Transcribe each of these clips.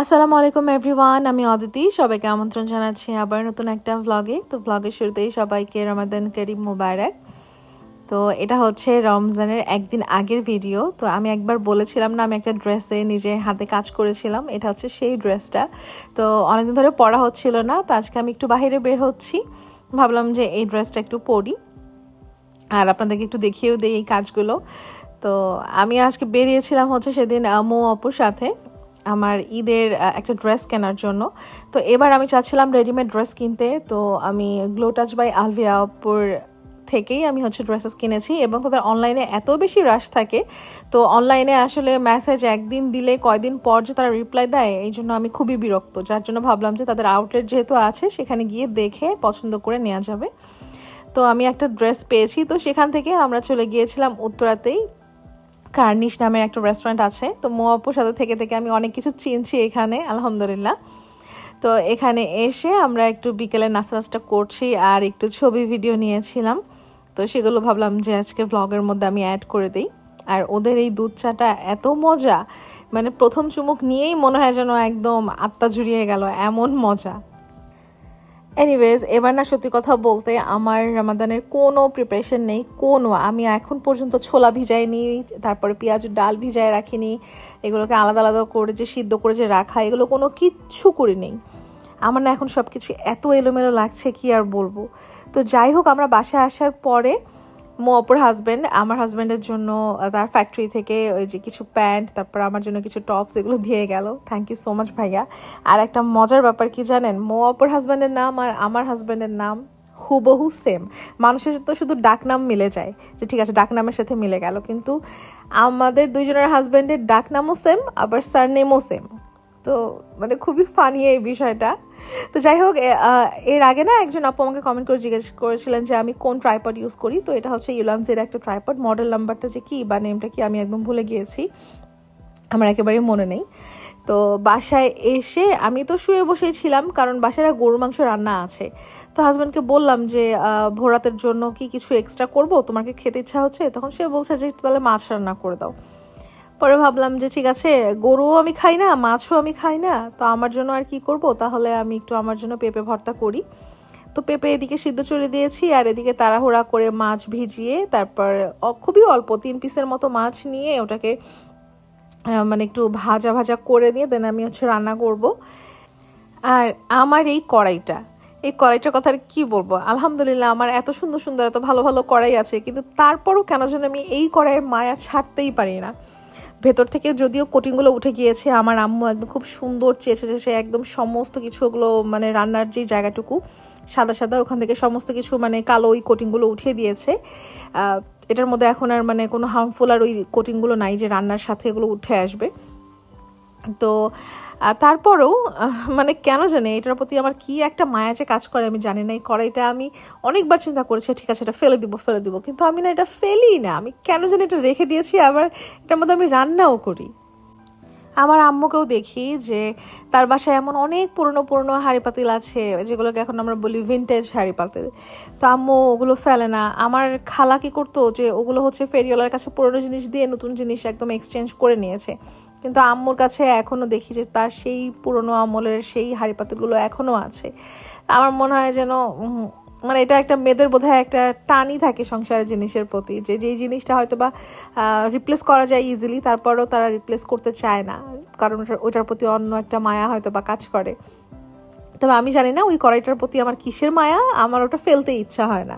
আসসালামু আলাইকুম এভরিওয়ান আমি অদিতি। সবাইকে আমন্ত্রণ জানাচ্ছি আবার নতুন একটা ভ্লগে তো ভ্লগের শুরুতেই সবাইকে রমাদান করিম মুবারক। তো এটা হচ্ছে রমজানের একদিন আগের ভিডিও তো আমি একবার বলেছিলাম না, আমি একটা ড্রেসে নিজে হাতে কাজ করেছিলাম। এটা হচ্ছে সেই ড্রেসটা তো অনেকদিন ধরে পরা হচ্ছিল না, তো আজকে আমি একটু বাইরে বের হচ্ছি। ভাবলাম যে এই ড্রেসটা একটু পরি। আর আপনাদেরকে একটু দেখিয়েও দিই এই কাজগুলো। তো আমি আজকে বেরিয়েছিলাম হচ্ছে সেদিন মো অপুর সাথে। আমার ঈদের একটা ড্রেস কেনার জন্য। তো এবার আমি চাচ্ছিলাম রেডিমেড ড্রেস কিনতে। তো আমি গ্লো টাচ বাই আলভিয়া অপুর থেকেই আমি হচ্ছে ড্রেসেস কিনেছি এবং তাদের অনলাইনে এত বেশি রাশ থাকে। তো অনলাইনে আসলে মেসেজ একদিন দিলে কয়দিন পর যে তারা রিপ্লাই দেয়, এই জন্য আমি খুবই বিরক্ত। যার জন্য ভাবলাম যে তাদের আউটলেট যেহেতু আছে, সেখানে গিয়ে দেখে পছন্দ করে নেওয়া যাবে। তো আমি একটা ড্রেস পেয়েছি। তো সেখান থেকে আমরা চলে গিয়েছিলাম উত্তরাতেই। কার্নিশ নামের একটা রেস্টুরেন্ট আছে। তো মোয়াপুর সাথে থেকে থেকে আমি অনেক কিছু চিনছি এখানে, আলহামদুলিল্লাহ। তো এখানে এসে আমরা একটু বিকেলে নাস্তা করছি আর একটু ছবি ভিডিও নিয়েছিলাম। তো সেগুলো ভাবলাম যে আজকে ব্লগের মধ্যে আমি অ্যাড করে দিই। আর ওদের এই দুধ চাটা এত মজা মানে প্রথম চুমুক নিয়েই মনে হয় যেন একদম আত্মা জুড়িয়ে গেল, এমন মজা। এনিওয়েজ এবার না সত্যি কথা বলতে আমার রামাদানের কোনো প্রিপারেশন নেই, কোনো। আমি এখন পর্যন্ত ছোলা ভিজাইনি, তারপরে পেঁয়াজ ডাল ভিজায় রাখিনি, এগুলোকে আলাদা আলাদা করে যে সিদ্ধ করে যে রাখা, এগুলো কোনো কিচ্ছু করি নেই আমার না এখন সব কিছু এত এলোমেলো লাগছে, কি আর বলব? তো যাই হোক, আমরা বাসায় আসার পরে মো অপর হাজব্যান্ড আমার হাজব্যান্ডের জন্য তার ফ্যাক্টরি থেকে ওই যে কিছু প্যান্ট তারপর আমার জন্য কিছু টপস এগুলো দিয়ে গেল। থ্যাংক ইউ সো মাচ ভাইয়া। আর একটা মজার ব্যাপার কি জানেন? মো অপর হাজব্যান্ডের নাম আর আমার হাজব্যান্ডের নাম হুবহু সেম মানুষের তো শুধু ডাক নাম মিলে যায়, যে ঠিক আছে ডাক নামের সাথে মিলে গেল। কিন্তু আমাদের দুইজনের হাজব্যান্ডের ডাক নামও সেম আবার সার নেমও সেম তো মানে খুবই ফানি এই বিষয়টা। তো যাই হোক এর আগে না একজন আপু আমাকে কমেন্ট করে জিজ্ঞেস করেছিলেন যে আমি কোন ট্রাইপড ইউজ করি? তো এটা হচ্ছে ইউলান্সের একটা ট্রাইপড মডেল নাম্বারটা যে কী বা নেমটা কি আমি একদম ভুলে গিয়েছি। আমার একেবারেই মনে নেই। তো বাসায় এসে আমি তো শুয়ে বসেই ছিলাম, কারণ বাসায় গরুর মাংস রান্না আছে। তো হাজব্যান্ডকে বললাম যে ভোরাতের জন্য কি কিছু এক্সট্রা করব? তোমার কি খেতে ইচ্ছা হচ্ছে? তখন সে বলছে যে, তাহলে মাছ রান্না করে দাও। পরে ভাবলাম যে, ঠিক আছে, গরুও আমি খাই না, মাছও আমি খাই না, তো আমার জন্য আর কি করব? তাহলে আমি একটু আমার জন্য পেঁপে ভর্তা করি। তো পেঁপে এদিকে সিদ্ধ চড়ে দিয়েছি, আর এদিকে তাড়াহুড়া করে মাছ ভিজিয়ে তারপর খুবই অল্প, তিন পিসের মতো মাছ নিয়ে ওটাকে মানে একটু ভাজা ভাজা করে নিয়ে দেন আমি হচ্ছে রান্না করব। আর আমার এই কড়াইটা, এই কড়াইটার কথা আর কি বলব? আলহামদুলিল্লাহ আমার এত সুন্দর সুন্দর, এত ভালো ভালো কড়াই আছে, কিন্তু তারপরও কেন যেন আমি এই কড়াইয়ের মায়া ছাড়তেই পারি না। ভেতর থেকে যদিও কোটিংগুলো উঠে গিয়েছে, আমার আম্মু একদম খুব সুন্দর চেয়েছে যে সে একদম সমস্ত কিছু ওগুলো মানে রান্নার যে জায়গাটুকু, সাদা সাদা ওখান থেকে সমস্ত কিছু মানে কালো ওই কোটিংগুলো উঠিয়ে দিয়েছে। এটার মধ্যে এখন আর মানে কোনো হার্মফুল আর ওই কোটিংগুলো নাই যে রান্নার সাথে এগুলো উঠে আসবে। তো তারপরেও মানে কেন জানি এটার প্রতি আমার কি একটা মায়া যে কাজ করে আমি জানি না, এই কড়াইটা আমি অনেকবার চিন্তা করেছি, ঠিক আছে, এটা ফেলে দিব ফেলে দিব, কিন্তু আমি না এটা ফেলি না, আমি কেন জানি এটা রেখে দিয়েছি, আবার এটার মধ্যে আমি রান্নাও করি। আমার আম্মুকেও দেখি যে, তার বাসায় এমন অনেক পুরনো পুরনো হাঁড়ি পাতিল আছে, যেগুলোকে এখন আমরা বলি ভিনটেজ হাঁড়ি পাতিল। তো আম্মু ওগুলো ফেলে না, আমার খালা কি করতো যে, ওগুলো হচ্ছে ফেরিওয়ালার কাছে পুরনো জিনিস দিয়ে নতুন জিনিস একদম এক্সচেঞ্জ করে নিয়েছে। কিন্তু আম্মুর কাছে এখনও দেখি যে তার সেই পুরনো আমলের সেই হাঁড়ি পাতিলগুলো এখনও আছে। আমার মনে হয় যেন মানে এটা একটা মেয়েদের বোধহয় একটা টানই থাকে সংসারের জিনিসের প্রতি। যে যেই জিনিসটা হয়তো বা রিপ্লেস করা যায় ইজিলি তারপরেও তারা রিপ্লেস করতে চায় না। কারণ ওটার প্রতি অন্য একটা মায়া হয়তো বা কাজ করে। তবে আমি জানি না, ওই কড়াইটার প্রতি আমার কিসের মায়া? আমার ওটা ফেলতে ইচ্ছা হয় না।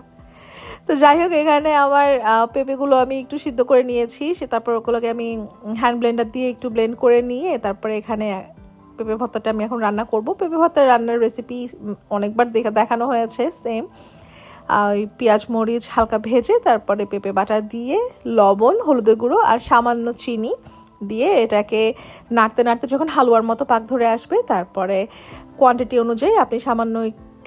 তো যাই হোক এখানে আমার পেঁপেগুলো আমি একটু সিদ্ধ করে নিয়েছি। সে তারপর ওগুলোকে আমি হ্যান্ড ব্লেন্ডার দিয়ে একটু ব্লেন্ড করে নিয়ে তারপরে এখানে পেঁপে ভর্তাটা আমি এখন রান্না করব। পেঁপে ভর্তার রান্নার রেসিপি অনেকবার দেখা, দেখানো হয়েছে সেম ওই পেঁয়াজ, মরিচ হালকা ভেজে তারপরে পেঁপে বাটা দিয়ে, লবণ, হলুদের গুঁড়ো আর সামান্য চিনি দিয়ে এটাকে নাড়তে নাড়তে যখন হালুয়ার মতো পাক ধরে আসবে, তারপরে কোয়ান্টিটি অনুযায়ী আপনি সামান্য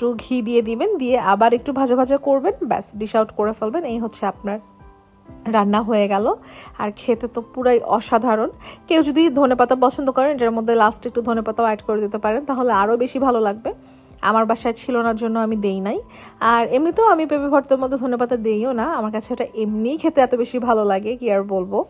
একটু ঘি দিয়ে দিবেন, দিয়ে আবার একটু ভাজা ভাজা করবেন, ব্যাস ডিশ আউট করে ফেলবেন। এই হচ্ছে আপনার রান্না হয়ে গেল। আর খেতে তো পুরাই অসাধারণ। কেউ যদি ধনেপাতা পছন্দ করেন, এটার মধ্যে লাস্ট একটু ধনেপাতাও অ্যাড করে দিতে পারেন, তাহলে আরও বেশি ভালো লাগবে। আমার বাসায় ছিল না, জন্য আমি দেই নাই। আর এমনিতেও আমি পেঁপে ভর্তার মধ্যে ধনেপাতা দিইও না। আমার কাছে এটা এমনিই খেতে এত বেশি ভালো লাগে, কি আর বলব।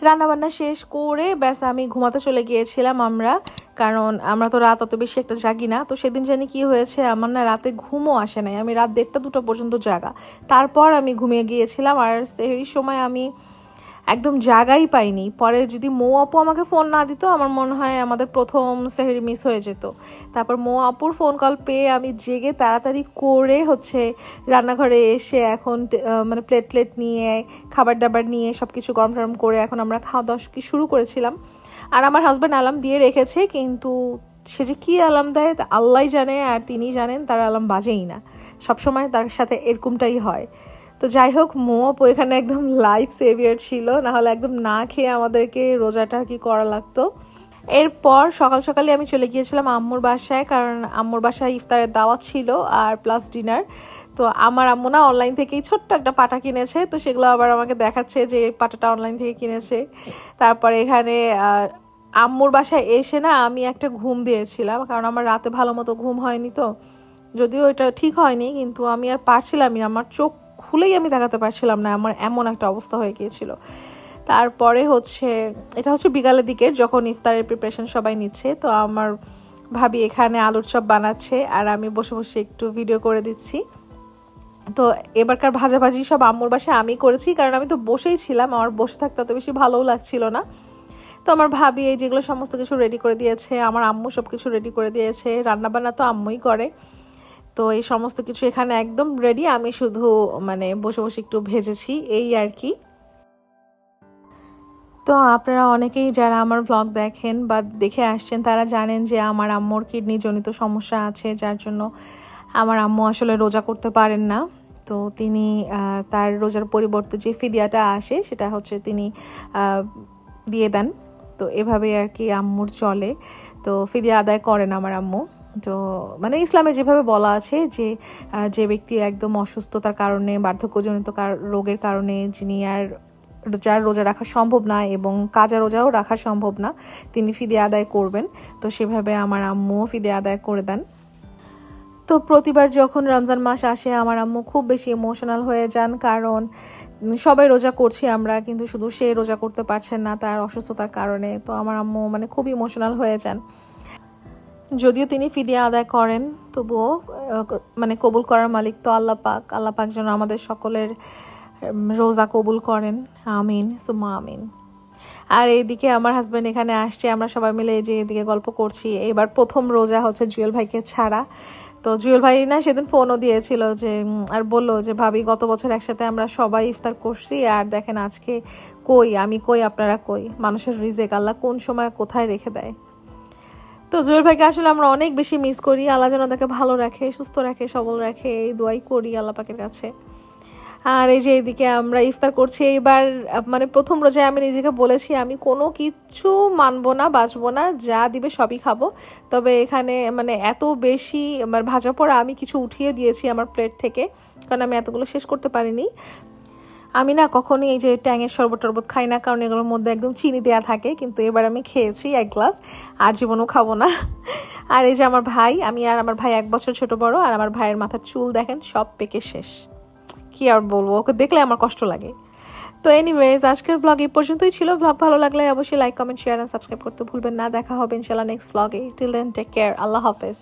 রান্নাবান্না শেষ করে, ব্যাস, আমি ঘুমাতে চলে গিয়েছিলাম আমরা। কারণ আমরা তো রাত অত বেশি একটা জাগি না। তো সেদিন জানি কি হয়েছে, আমার না রাতে ঘুমও আসে নাই। আমি রাত দেড়টা দুটো পর্যন্ত জাগা। তারপর আমি ঘুমিয়ে গিয়েছিলাম আর সেই সময় আমি একদম জাগাই পাইনি। পরে যদি মৌ আপু আমাকে ফোন না দিত, আমার মনে হয় আমাদের প্রথম সেহেরি মিস হয়ে যেত। তারপর মৌ আপুর ফোন কল পেয়ে আমি জেগে তাড়াতাড়ি করে হচ্ছে রান্নাঘরে এসে এখন মানে প্লেট প্লেট নিয়ে খাবার দাবার নিয়ে সব কিছু গরম টরম করে এখন আমরা খাওয়া দাওয়া কি শুরু করেছিলাম। আর আমার হাজব্যান্ড অ্যালার্ম দিয়ে রেখেছে, কিন্তু সে যে কী অ্যালার্ম দেয় তা আল্লাহ জানে আর তিনি জানেন, তার অ্যালার্ম বাজেই না। সবসময় তার সাথে এরকমটাই হয়। তো যাই হোক, মোপ এখানে একদম লাইফ সেভিয়ার ছিল, নাহলে একদম না খেয়ে আমাদেরকে রোজাটা কি করা লাগতো? এরপর সকাল সকালে আমি চলে গিয়েছিলাম আম্মুর বাসায়, কারণ আম্মুর বাসায় ইফতারের দাওয়াত ছিল আর প্লাস ডিনার তো আমার আম্মু না অনলাইন থেকেই ছোট্ট একটা পাটা কিনেছে, তো সেগুলো আবার আমাকে দেখাচ্ছে যে এই পাটাটা অনলাইন থেকে কিনেছে। তারপরে এখানে আম্মুর বাসায় এসে না আমি একটা ঘুম দিয়েছিলাম, কারণ আমার রাতে ভালো মতো ঘুম হয়নি তো। যদিও এটা ঠিক হয়নি, কিন্তু আমি আর পারছিলামই আমার চোখ খুলেই আমি দেখাতে পারছিলাম না, আমার এমন একটা অবস্থা হয়ে গিয়েছিল। তারপরে হচ্ছে, এটা হচ্ছে বিকালের দিকে যখন ইফতারের প্রিপারেশন সবাই নিচ্ছে, তো আমার ভাবি এখানে আলুর চপ বানাচ্ছে আর আমি বসে বসে একটু ভিডিও করে দিচ্ছি। তো এবারকার ভাজাভাজি সব আম্মুর বাসায় আমি করেছি, কারণ আমি তো বসেই ছিলাম, আমার বসে থাকতে অত বেশি ভালোও লাগছিল না। তো আমার ভাবি এই যেগুলো সমস্ত কিছু রেডি করে দিয়েছে, আমার আম্মু সব কিছু রেডি করে দিয়েছে, রান্নাবান্না তো আম্মুই করে। তো এই সমস্ত কিছু এখানে একদম রেডি আমি শুধু মানে বসে বসে একটু ভেজেছি, এই আর কি। তো আপনারা অনেকেই যারা আমার ভ্লগ দেখেন বা দেখে আসছেন, তারা জানেন যে আমার আম্মুর কিডনি জনিত সমস্যা আছে, যার জন্য আমার আম্মু আসলে রোজা করতে পারেন না। তো তিনি তার রোজার পরিবর্তে যে ফিদিয়াটা আসে, সেটা হচ্ছে তিনি দিয়ে দেন। তো এভাবে আর কি আম্মুর চলে। তো ফিদিয়া আদায় করেন আমার আম্মু। তো মানে ইসলামে যেভাবে বলা আছে যে যে ব্যক্তি একদম অসুস্থতার কারণে, বার্ধক্যজনিত রোগের কারণে যিনি আর যার রোজা রাখা সম্ভব না এবং কাজা রোজাও রাখা সম্ভব না, তিনি ফিদে আদায় করবেন। তো সেভাবে আমার আম্মুও ফিদে আদায় করে দেন। তো প্রতিবার যখন রমজান মাস আসে, আমার আম্মু খুব বেশি ইমোশনাল হয়ে যান কারণ সবাই রোজা করছি আমরা, কিন্তু শুধু সে রোজা করতে পারছেন না তার অসুস্থতার কারণে। তো আমার আম্মু মানে খুব ইমোশনাল হয়ে যান। যদিও তিনি ফিদিয়া আদায় করেন, তবুও মানে কবুল করার মালিক তো আল্লাহ পাক। আল্লাহ পাক যেন আমাদের সকলের রোজা কবুল করেন। আমিন সুমা আমিন। আর এইদিকে আমার হাজব্যান্ড এখানে আসছে, আমরা সবাই মিলে যে এদিকে গল্প করছি। এবার প্রথম রোজা হচ্ছে জুয়েল ভাইকে ছাড়া। তো জুয়েল ভাই না সেদিন ফোনও দিয়েছিল যে আর বলল যে, ভাবি, গত বছর একসাথে আমরা সবাই ইফতার করছি, আর দেখেন আজকে কই, আমি কই, আপনারা কই? মানুষের রিজেক, আল্লাহ কোন সময় কোথায় রেখে দেয়? তো জুয়েল ভাইকে আসলে আমরা অনেক বেশি মিস করি। আল্লাহ যেন তাকে ভালো রাখে, সুস্থ রাখে, সবল রাখে, এই দোয়াই করি আল্লাহ পাকের কাছে। আর এই যে এইদিকে আমরা ইফতার করছি, এইবার মানে প্রথম রোজায় আমি নিজেকে বলেছি, আমি কোনো কিচ্ছু মানবো না, বাঁচবো না, যা দিবে সবই খাব। তবে এখানে মানে এত বেশি আমার ভাজা পড়া আমি কিছু উঠিয়ে দিয়েছি আমার প্লেট থেকে, কারণ আমি এতগুলো শেষ করতে পারিনি। আমি না কখনোই এই যে ট্যাঙের শরবত টরবত খাই না, কারণ এগুলোর মধ্যে একদম চিনি দেওয়া থাকে, কিন্তু এবার আমি খেয়েছি এক গ্লাস, আর জীবনও খাব না। আর এই যে আমার ভাই, আমি আর আমার ভাই এক বছর ছোট বড়, আর আমার ভাইয়ের মাথার চুল দেখেন, সব পেকে শেষ। কি আর বলব? ওকে দেখলে আমার কষ্ট লাগে। তো এনিওয়েজ আজকের ব্লগ এই পর্যন্তই ছিল। ব্লগ ভালো লাগলে অবশ্যই like comment share and subscribe করতে ভুলবেন না। দেখা হবে ইনশাল্লাহ নেক্সট ব্লগে টিল দেন টেক কেয়ার আল্লাহ হাফেজ।